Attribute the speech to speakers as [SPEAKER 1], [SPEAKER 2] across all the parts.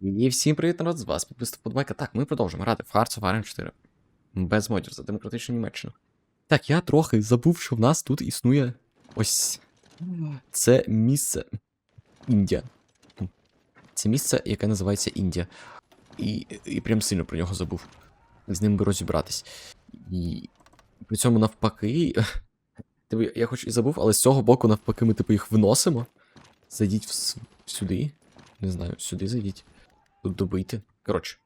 [SPEAKER 1] І всім привіт, народ, з вас підписав подбайка. Так, ми продовжуємо грати в Hearts of Iron 4. Без модів за демократичну Німеччину. Так, я трохи забув, що в нас тут існує ось це місце Індія. Це місце, яке називається Індія. І, і прям сильно про нього забув. З ним би розібратись. І при цьому навпаки. Типу, я хоч і забув, але з цього боку навпаки ми типу їх виносимо. Зайдіть в сюди. Не знаю, сюди зайдіть. Добити. Коротше.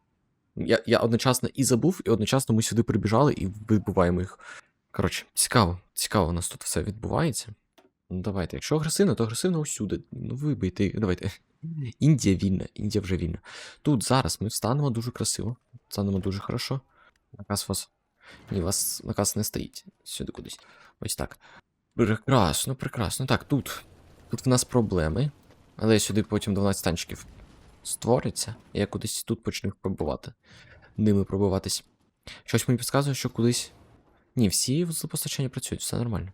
[SPEAKER 1] Я, я одночасно і забув, і одночасно ми сюди прибіжали і вибиваємо їх. Коротше, цікаво, цікаво, у нас тут все відбувається. Ну, давайте, якщо агресивно, то агресивно усюди. Ну, вибийте, давайте. Індія вільна, Індія вже вільна. Тут зараз ми встанемо дуже красиво. Встанемо дуже хорошо. Наказ вас. Ні, вас наказ не стоїть. Сюди кудись. Ось так. Прекрасно, прекрасно. Так, тут. Тут в нас проблеми. Але сюди потім 12 танчиків створиться, і я кудись тут почну пробувати. Ними пробиватись. Щось мені підказує, що кудись. Ні, всі постачання працюють, все нормально.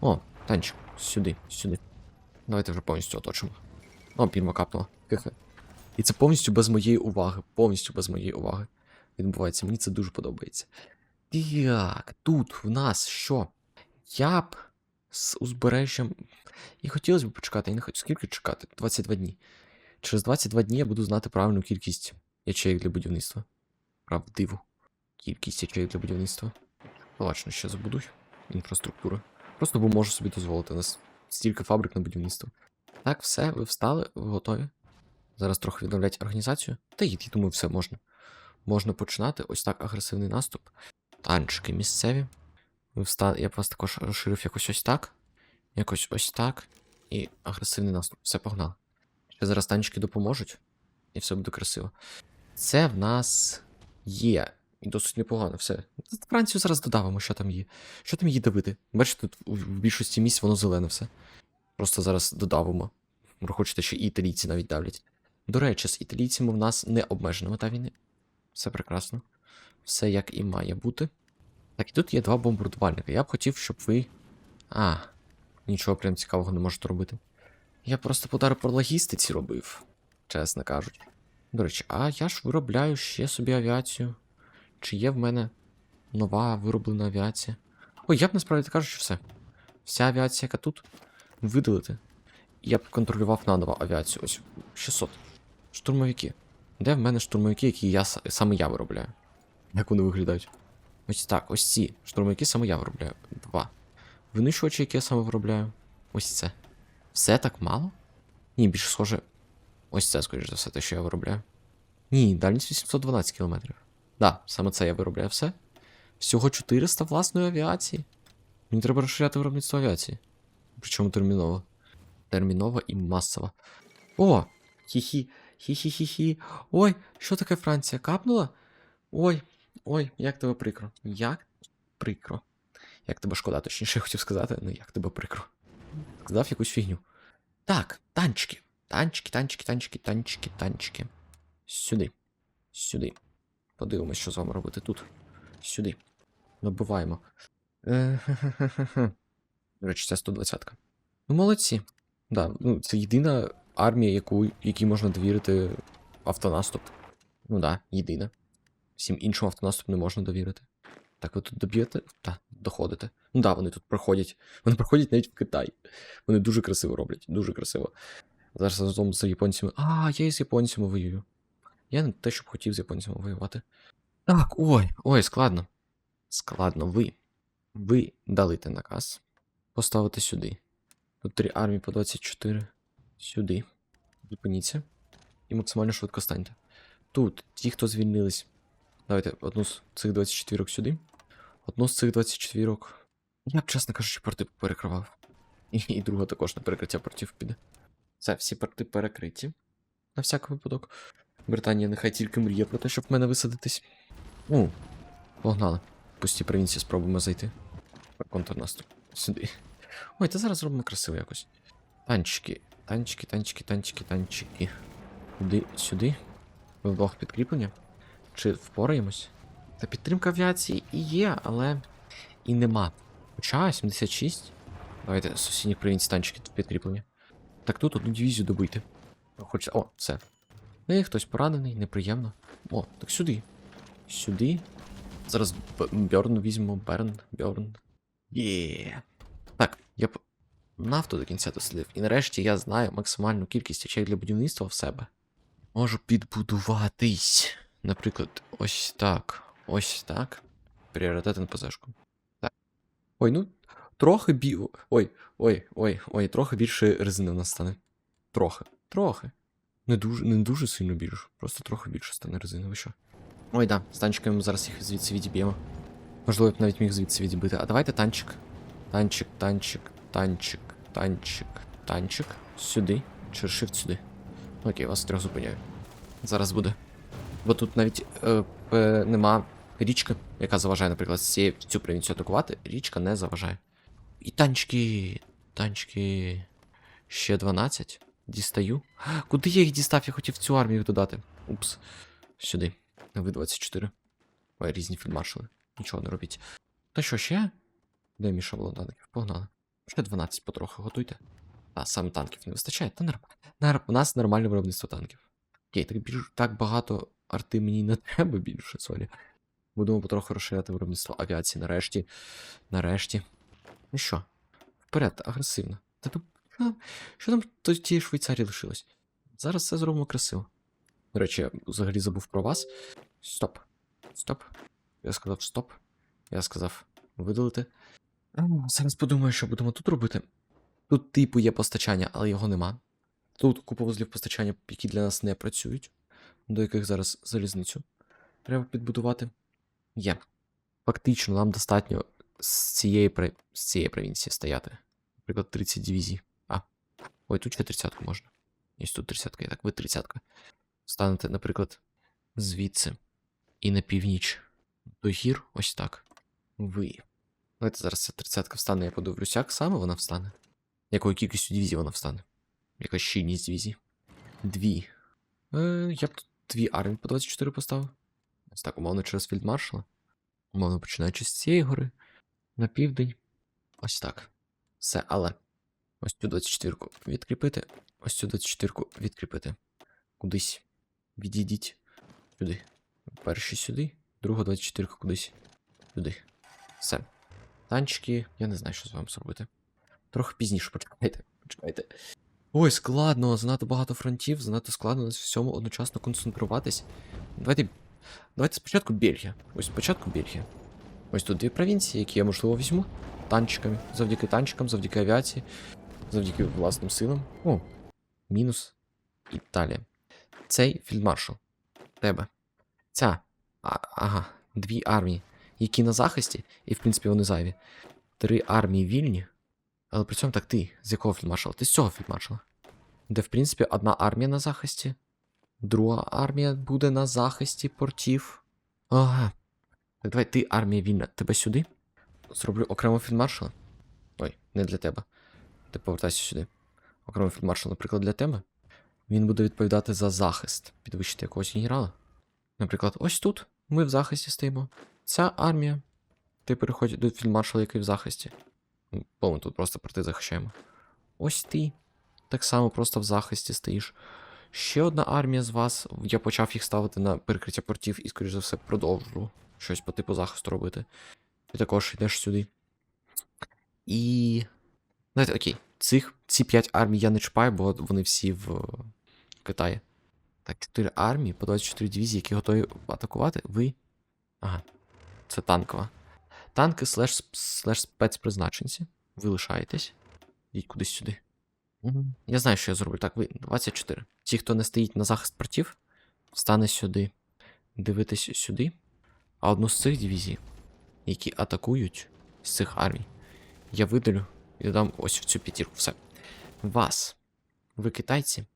[SPEAKER 1] О, танчик, сюди, сюди. Давайте вже повністю оточимо. О, пірма капнула. Хе-хе. І це повністю без моєї уваги. Повністю без моєї уваги. Відбувається. Мені це дуже подобається. Так, тут в нас що? Я б з узбережжям. І хотілося б почекати, я не хочу. Скільки чекати? 22 дні. Через 22 дні я буду знати правильну кількість ячеїв для будівництва. Правдиву. Кількість ячеїв для будівництва. Лачно ще забудуть. Інфраструктура. Просто бо можу собі дозволити. У нас стільки фабрик на будівництво. Так, все, ви встали, ви готові. Зараз трохи відновлять організацію. Та й, я думаю, все можна. Можна починати. Ось так агресивний наступ. Танчики місцеві. Ви встали. Я б вас також розширив якось ось так. Якось ось так. І агресивний наступ. Все погнали. Ще зараз танчики допоможуть, і все буде красиво. Це в нас є. І досить непогано, все. Францію зараз додавимо, що там є. Що там є давити? Бачите, тут в більшості місць воно зелене все. Просто зараз додавимо. Ви хочете, що і італійці навіть давлять. До речі, з італійцями в нас не обмежена мета війни. Все прекрасно. Все як і має бути. Так, і тут є два бомбардувальника. Я б хотів, щоб ви. А, нічого прям цікавого не можете робити. Я просто подару по логістиці робив, чесно кажучи. До речі, а я ж виробляю ще собі авіацію. Чи є в мене нова вироблена авіація? Ой, я б насправді кажучи, все. Вся авіація, яка тут, видалити. Я б контролював наново авіацію. Ось 600. Штурмовики. Де в мене штурмовики, які я саме я виробляю? Як вони виглядають? Ось так, ось ці штурмовики саме я виробляю. Два. Винищувачі, які я саме виробляю. Ось це. Все так мало? Ні, більше схоже. Ось це, скоріш за все, те, що я виробляю. Ні, дальність 812 кілометрів. Да, саме це я виробляю все. Всього 400 власної авіації. Мені треба розширяти виробництво авіації. Причому терміново. Терміново і масово. О! Хі-хі, хі-хі-хі-хі. Ой, що таке Франція? Капнула? Ой, ой, як тебе прикро. Як прикро. Як тебе шкода, точніше я хотів сказати, ну як тебе прикро. Сказав якусь фігню. Так, танчики. Танчики, танчики, танчики, танчики, танчики. Сюди. Сюди. Подивимось, що з вами робити тут. Сюди. Набиваємо. Е. До речі, це 120-ка. Ну, молодці. Да, ну, це єдина армія, яку, якій можна довірити автонаступ. Ну да, єдина. Всім іншим автонаступ не можна довірити. Так, ви тут доб'єте? Так, доходите. Ну да, вони тут проходять. Вони проходять навіть в Китай. Вони дуже красиво роблять, дуже красиво. Зараз разом з японцями. А, я із японцями воюю. Я не те, щоб хотів з японцями воювати. Так, ой, ой, складно. Складно, ви. Ви дали те наказ. Поставити сюди. Тут три армії по 24. Сюди. Зупиніться. І максимально швидко станьте. Тут ті, хто звільнились. Давайте одну з цих 24 сюди. Одну з цих 24. Я б, чесно кажучи, порти перекривав. І, і друга також на перекриття портів піде. Це всі порти перекриті. На всяк випадок. Британія нехай тільки мріє про те, щоб в мене висадитись. Ну, погнали. Пусті провінції спробуємо зайти. Контрнаступ. Сюди. Ой, та зараз зробимо красиво якось. Танчики, танчики, танчики, танчики, танчики. Куди сюди? Ви вдвох підкріплення? Чи впораємось? Та підтримка авіації і є, але і нема. Хоча 76. Давайте з сусідніх провінцій танчики тут підкріплення. Так тут одну дивізію добити. Хоч. О, все. Е, хтось поранений, неприємно. О, так сюди. Сюди. Зараз Б- Бьорн візьмемо. Берн, Бьорн. Є. Так, я п- нафту до кінця дослідив. І нарешті я знаю максимальну кількість ячей для будівництва в себе. Можу підбудуватись. Наприклад, ось так. Ось так. Пріоритет НПЗшку. Так. Ой, ну, трохи бі. Ой, ой, ой, ой, трохи більше резини в нас стане. Трохи. Трохи. Не дуже, не дуже сильно більше. Просто трохи більше стане резини. Ви що? Ой, да, з танчиками ми зараз їх звідси відіб'ємо. Можливо, я б навіть міг звідси відібити. А давайте танчик. Танчик, танчик, танчик, танчик, танчик. Сюди. Через shift сюди. Окей, вас трьох зупиняю. Зараз буде. Бо тут навіть е, е, нема річки, яка заважає, наприклад, цю провінцію атакувати. Річка не заважає. І танчики. Танчики. Ще 12. Дістаю. Куди я їх дістав? Я хотів цю армію додати. Упс. Сюди. Ви 24. Ой, різні фільдмаршали. Нічого не робіть. Та що ще? Де мій шаблон танків? Погнали. Ще 12 потрохи готуйте. А, саме танків не вистачає. Та норм... У нас нормальне виробництво танків. Окей, так більш так багато арти мені не треба більше, сорі. Будемо потроху розширяти виробництво авіації нарешті. Нарешті. Ну що, вперед, агресивно. Та тут. а, Що там до тієї Швейцарії лишилось? Зараз все зробимо красиво. До речі, я взагалі забув про вас. Стоп. Стоп. Я сказав стоп. Я сказав видалити. Зараз подумаю, що будемо тут робити. Тут, типу, є постачання, але його нема. Тут купа вузлів постачання, які для нас не працюють, до яких зараз залізницю треба підбудувати. Є. Фактично, нам достатньо з цієї, з цієї провінції стояти. Наприклад, 30 дивізій. А. Ой, тут ще 30 можна. Є тут 30 і так, ви 30 Станете, наприклад, звідси. І на північ до гір, ось так. Ви. Давайте зараз ця 30 встане, я подивлюсь, як саме вона встане. Якою кількістю дивізій вона встане? Яка щільність дивізій? Дві. Е, я б тут дві армії по 24 поставив. Ось так, умовно, через фільдмаршала. Умовно, починаючи з цієї гори. На південь. Ось так. Все, але. Ось цю 24-ку відкріпити. Ось цю 24-ку відкріпити. Кудись. Відійдіть. Сюди. Перший сюди, друга 24 кудись. Сюди. Все. Танчики, я не знаю, що з вами зробити. Трохи пізніше почекайте. Почекайте. Ой, складно, занадто багато фронтів, занадто складно на всьому одночасно концентруватись. Давайте. Давайте спочатку Бельгія. Ось спочатку Бельгія. Ось тут дві провінції, які я, можливо, візьму. Танчиками. Завдяки танчикам, завдяки авіації, завдяки власним силам. О, мінус Італія. Цей фільдмаршал. Тебе. Ця. А, ага, дві армії, які на захисті, і в принципі вони зайві. Три армії вільні. Але при цьому так ти. З якого фільдмаршала? Ти з цього фільдмаршала. Де, в принципі, одна армія на захисті, друга армія буде на захисті портів. Ага. Так давай ти армія вільна. Тебе сюди? Зроблю окремо фільдмаршала. Ой, не для тебе. Ти повертайся сюди. Окремо фільдмаршал, наприклад, для тебе. Він буде відповідати за захист, підвищити якогось генерала. Наприклад, ось тут ми в захисті стоїмо. Ця армія. Ти переходиш до фільдмаршала, який в захисті. Ну, Бо ми тут просто проти захищаємо. Ось ти. Так само просто в захисті стоїш. Ще одна армія з вас. Я почав їх ставити на перекриття портів і, скоріш за все, продовжу щось по типу захисту робити. Ти також йдеш сюди. І. Знаєте, окей, цих, ці 5 армій я не чіпаю, бо вони всі в е, Китаї. Так, 4 армії по 24 дивізії, які готові атакувати. Ви. Ага. Це танкова. Танки слеш, спецпризначенці. Ви лишаєтесь. Йдіть кудись сюди. Я знаю, що я зроблю. Так, ви 24. Ті, хто не стоїть на захист портів, стане сюди. Дивитись сюди. А одну з цих дивізій, які атакують з цих армій, я видалю і додам ось в цю п'ятірку. Все. Вас. Ви китайці?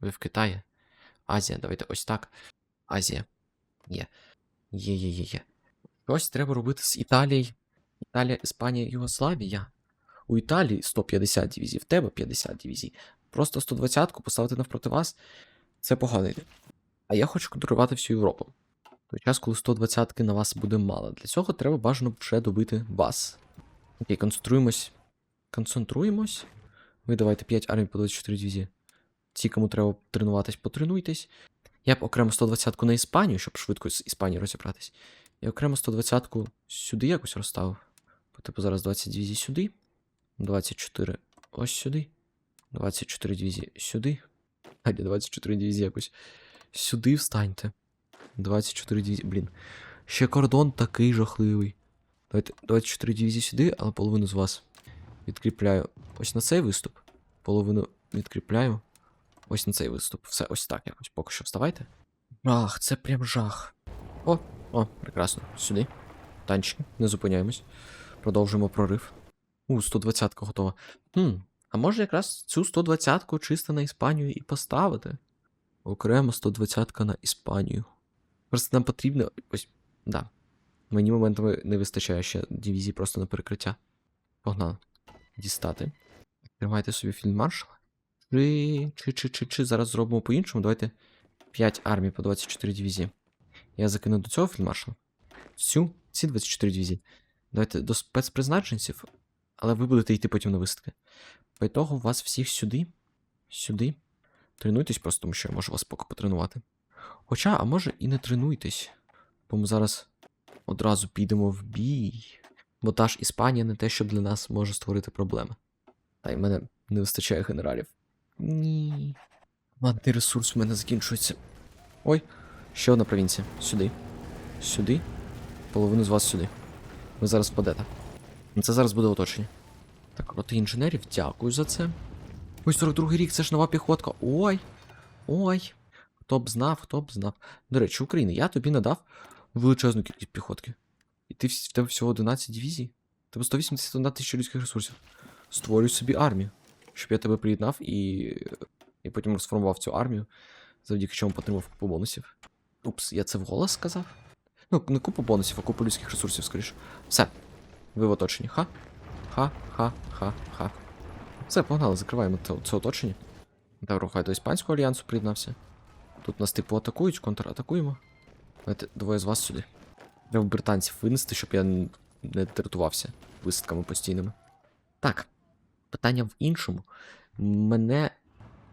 [SPEAKER 1] Ви в Китаї? Азія, давайте ось так. Азія. Є. Є, є, є, є. Щось треба робити з Італією. Італія, Іспанія, Югославія. У Італії 150 дивізій, в тебе 50 дивізій. Просто 120-ку поставити навпроти вас це погано йде. А я хочу контролювати всю Європу. Той час, коли 120-ки на вас буде мало. Для цього треба бажано вже добити вас. Окей, концентруємось. Концентруємось. Ви давайте 5 армій по 24 дивізії. Ті, кому треба тренуватись, потренуйтесь. Я б окремо 120-ку на Іспанію, щоб швидко з Іспанії розібратись. І окремо 120-ку сюди якось розставив. Бо, Типу зараз 20 дивізій сюди. 24 ось сюди. 24 дивізії сюди. А, ні, 24 дивізії якось сюди встаньте. 24 дивізії. Блін. Ще кордон такий жахливий. Давайте 24 дивізії сюди, але половину з вас відкріпляю ось на цей виступ. Половину відкріпляю ось на цей виступ. Все ось так якось. Поки що вставайте. Жах, це прям жах. О, о, прекрасно. Сюди. Танчики, не зупиняємось. Продовжуємо прорив. У, 120 готова. Хм, а може якраз цю 120-ку чисто на Іспанію і поставити? Окремо 120-ка на Іспанію. Просто нам потрібно. Ось. Да. Мені моментами не вистачає ще дивізій просто на перекриття. Погнали. Дістати. Тримайте собі фільмаршала. Чи, чи, чи, чи, чи, зараз зробимо по-іншому. Давайте 5 армій по 24 дивізії. Я закину до цього фільмаршала. Цю, ці 24 дивізії. Давайте до спецпризначенців, але ви будете йти потім на висадки. По ітогу вас всіх сюди, сюди. Тренуйтесь просто, тому що я можу вас поки потренувати. Хоча, а може і не тренуйтесь, бо ми зараз одразу підемо в бій. Бо та ж Іспанія не те, що для нас може створити проблеми. Та й мене не вистачає генералів. Ні. Ладний ресурс в мене закінчується. Ой, ще одна провінція. Сюди. Сюди. Половину з вас сюди. Ви зараз впадете. Це зараз буде оточення. Так, роти інженерів, дякую за це. Ой, 42 й рік, це ж нова піхотка. Ой. Ой. Хто б знав, хто б знав. До речі, Україна, я тобі надав величезну кількість піхотки. І ти в тебе всього 11 дивізій? Тебе 181 тисяча людських ресурсів. Створюй собі армію. Щоб я тебе приєднав і. і потім розформував цю армію, завдяки чому отримав купу бонусів. Упс, я це вголос сказав? Ну, не купу бонусів, а купу людських ресурсів, скоріше. Все. Ви в оточенні. Ха? Ха, ха, ха, ха. Все, погнали, закриваємо це, оточення. Добре, хай до іспанського альянсу приєднався. Тут нас типу атакують, контратакуємо. Давайте двоє з вас сюди. Треба британців винести, щоб я не дратувався висадками постійними. Так, питання в іншому. Мене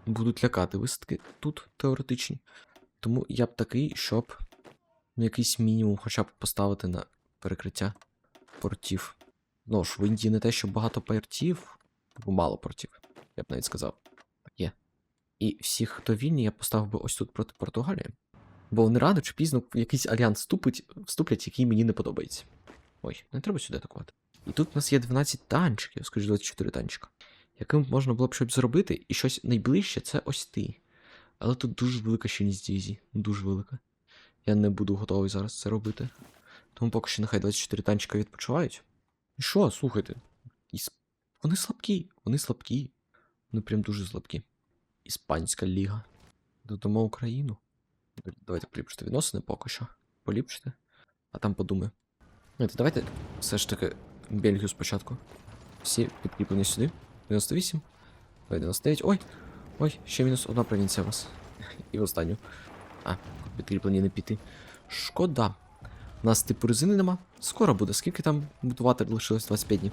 [SPEAKER 1] будуть лякати висадки тут теоретичні. Тому я б такий, щоб якийсь мінімум хоча б поставити на перекриття портів. Ну ж, в Індії не те, що багато портів, або мало портів, я б навіть сказав. Є. І всіх, хто вільні, я поставив би ось тут проти Португалії. Бо не рано чи пізно в якийсь альянс вступлять, який мені не подобається. Ой, не треба сюди атакувати. І тут у нас є 12 танчиків, скажімо, 24 танчика. Яким можна було б щось зробити, і щось найближче це ось ти. Але тут дуже велика щільність дивізій. Дуже велика. Я не буду готовий зараз це робити. Тому поки що нехай 24 танчика відпочивають. І що, слухайте? Вони слабкі, вони слабкі. Вони прям дуже слабкі. Іспанська ліга. Додамо Україну. Давайте поліпшити відносини поки що. Поліпшити. А там подумаю. Знаєте, давайте все ж таки Бельгію спочатку. Всі підкріплені сюди. 98. Ой, 99. Ой! Ой, ще мінус одна провінція у вас. І в останню. А, підкріплені не піти. Шкода. У нас типу резини нема. Скоро буде. Скільки там будувати лишилось 25 днів?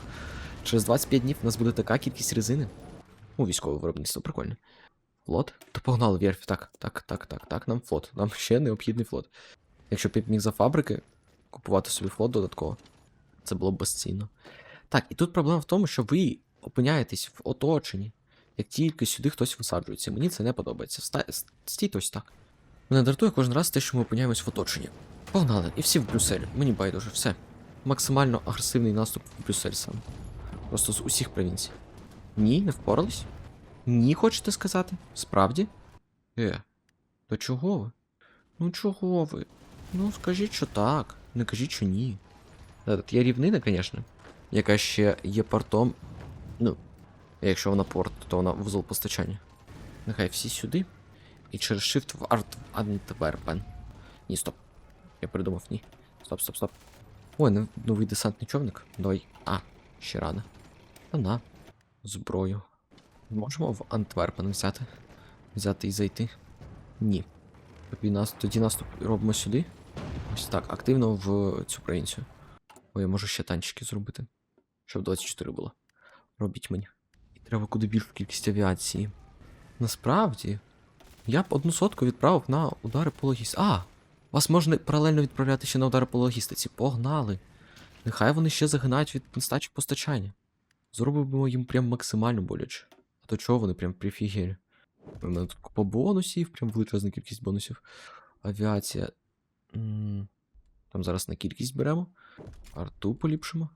[SPEAKER 1] Через 25 днів у нас буде така кількість резини. У військове виробництво, прикольно. Флот? То погнали вверх. Так, так, так, так, так, нам флот. Нам ще необхідний флот. Якщо б міг за фабрики купувати собі флот додатково, це було б безцінно. Так, і тут проблема в тому, що ви опиняєтесь в оточенні, як тільки сюди хтось висаджується. Мені це не подобається. Ста... с- Стійте ось так. Мене дратує кожен раз те, що ми опиняємось в оточенні. Погнали, і всі в Брюссель. Мені байдуже, все. Максимально агресивний наступ в Брюссель сам. Просто з усіх провінцій. Ні, не впорались? Ні, хочете сказати? Справді? Е, то чого ви? Ну чого ви? Ну, скажіть, що так, не кажіть, що ні. Да, тут рівнина, звісно, яка ще є портом. Ну, якщо вона порт, то вона вузол постачання. Нехай всі сюди. І через shift в Арт Антверпен. Ні, стоп. Я придумав, ні. Стоп, стоп, стоп. Ой, новий десантний човник. Давай. А, ще рано. Та на. Зброю. Можемо в Антверпен взяти? Взяти і зайти? Ні. Тоді, нас, тоді наступ робимо сюди. Ось так, активно в цю провінцію. Ой, я можу ще танчики зробити. Щоб 24 було. Робіть мені. І треба куди більшу кількість авіації. Насправді, Я б одну сотку відправив на удари по логістиці. А! Вас можна паралельно відправляти ще на удари по логістиці. Погнали! Нехай вони ще загинають від нестачі постачання. Зробимо їм прям максимально боляче. А то чого вони прям прифігелі? У мене тут купа бонусів, прям величезна кількість бонусів. Авіація. Там зараз на кількість беремо. Арту поліпшимо.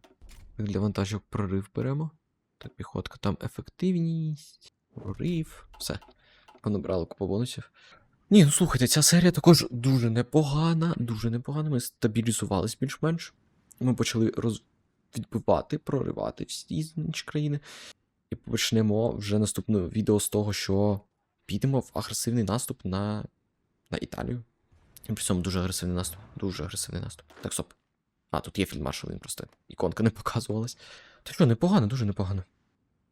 [SPEAKER 1] Для вантажів прорив беремо. Так, піхотка, там ефективність, прорив, все. Понабрали купу бонусів. Ні, ну слухайте, ця серія також дуже непогана, дуже непогана. Ми стабілізувались більш-менш. Ми почали роз... відбивати, проривати всі інші країни. І почнемо вже наступне відео з того, що підемо в агресивний наступ на, на Італію. І при цьому дуже агресивний наступ. Дуже агресивний наступ. Так, стоп. А, тут є фільдмаршал, він просто іконка не показувалась. Та що, непогано, дуже непогано.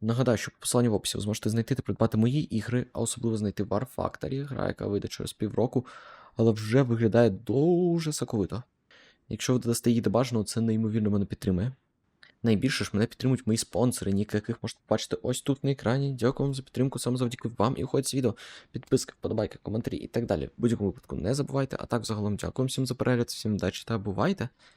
[SPEAKER 1] Нагадаю, що по посиланню в описі ви зможете знайти та придбати мої ігри, а особливо знайти War Factory, гра, яка вийде через півроку, але вже виглядає дуже соковито. Якщо ви додасте її бажаного, це неймовірно мене підтримує. Найбільше ж мене підтримують мої спонсори, ніки яких можете побачити ось тут на екрані. Дякую вам за підтримку, саме завдяки вам і уходить з відео. Підписки, вподобайки, коментарі і так далі. В будь-якому випадку не забувайте. А так, загалом, дякую всім за перегляд, всім удачі та бувайте!